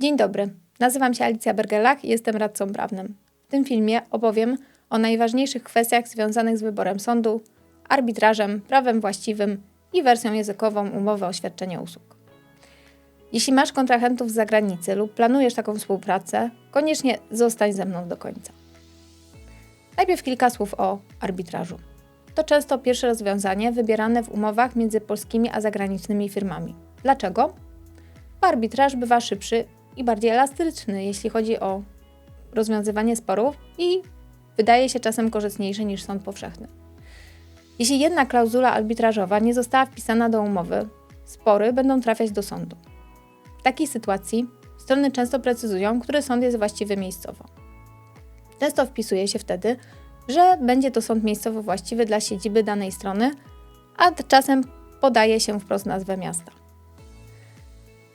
Dzień dobry, nazywam się Alicja Bergelach i jestem radcą prawnym. W tym filmie opowiem o najważniejszych kwestiach związanych z wyborem sądu, arbitrażem, prawem właściwym i wersją językową umowy o świadczenie usług. Jeśli masz kontrahentów z zagranicy lub planujesz taką współpracę, koniecznie zostań ze mną do końca. Najpierw kilka słów o arbitrażu. To często pierwsze rozwiązanie wybierane w umowach między polskimi a zagranicznymi firmami. Dlaczego? Bo arbitraż bywa szybszy i bardziej elastyczny, jeśli chodzi o rozwiązywanie sporów i wydaje się czasem korzystniejszy niż sąd powszechny. Jeśli jedna klauzula arbitrażowa nie została wpisana do umowy, spory będą trafiać do sądu. W takiej sytuacji strony często precyzują, który sąd jest właściwy miejscowo. Często wpisuje się wtedy, że będzie to sąd miejscowo właściwy dla siedziby danej strony, a czasem podaje się wprost nazwę miasta.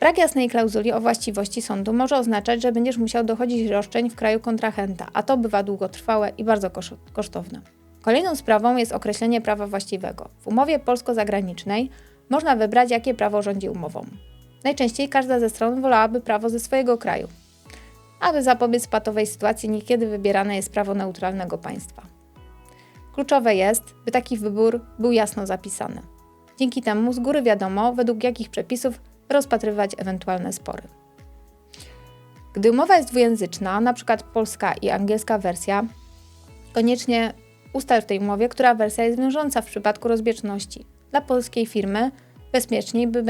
Brak jasnej klauzuli o właściwości sądu może oznaczać, że będziesz musiał dochodzić roszczeń w kraju kontrahenta, a to bywa długotrwałe i bardzo kosztowne. Kolejną sprawą jest określenie prawa właściwego. W umowie polsko-zagranicznej można wybrać, jakie prawo rządzi umową. Najczęściej każda ze stron wolałaby prawo ze swojego kraju. Aby zapobiec patowej sytuacji, niekiedy wybierane jest prawo neutralnego państwa. Kluczowe jest, by taki wybór był jasno zapisany. Dzięki temu z góry wiadomo, według jakich przepisów rozpatrywać ewentualne spory. Gdy umowa jest dwujęzyczna, np. polska i angielska wersja, koniecznie ustal w tej umowie, która wersja jest wiążąca w przypadku rozbieżności. Dla polskiej firmy bezpieczniej by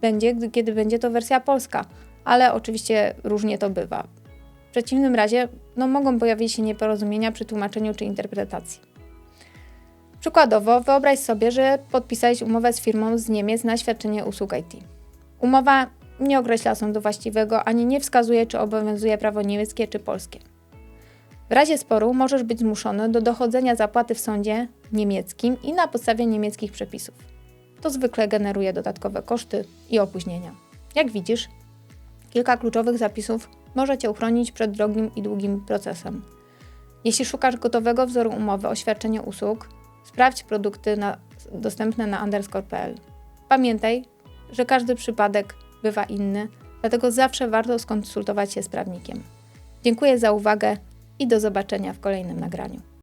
będzie, kiedy będzie to wersja polska, ale oczywiście różnie to bywa. W przeciwnym razie no, mogą pojawić się nieporozumienia przy tłumaczeniu czy interpretacji. Przykładowo, wyobraź sobie, że podpisałeś umowę z firmą z Niemiec na świadczenie usług IT. Umowa nie określa sądu właściwego ani nie wskazuje, czy obowiązuje prawo niemieckie czy polskie. W razie sporu możesz być zmuszony do dochodzenia zapłaty w sądzie niemieckim i na podstawie niemieckich przepisów. To zwykle generuje dodatkowe koszty i opóźnienia. Jak widzisz, kilka kluczowych zapisów może Cię uchronić przed drogim i długim procesem. Jeśli szukasz gotowego wzoru umowy o świadczenie usług, sprawdź produkty na, dostępne na underscore.pl. Pamiętaj, że każdy przypadek bywa inny, dlatego zawsze warto skonsultować się z prawnikiem. Dziękuję za uwagę i do zobaczenia w kolejnym nagraniu.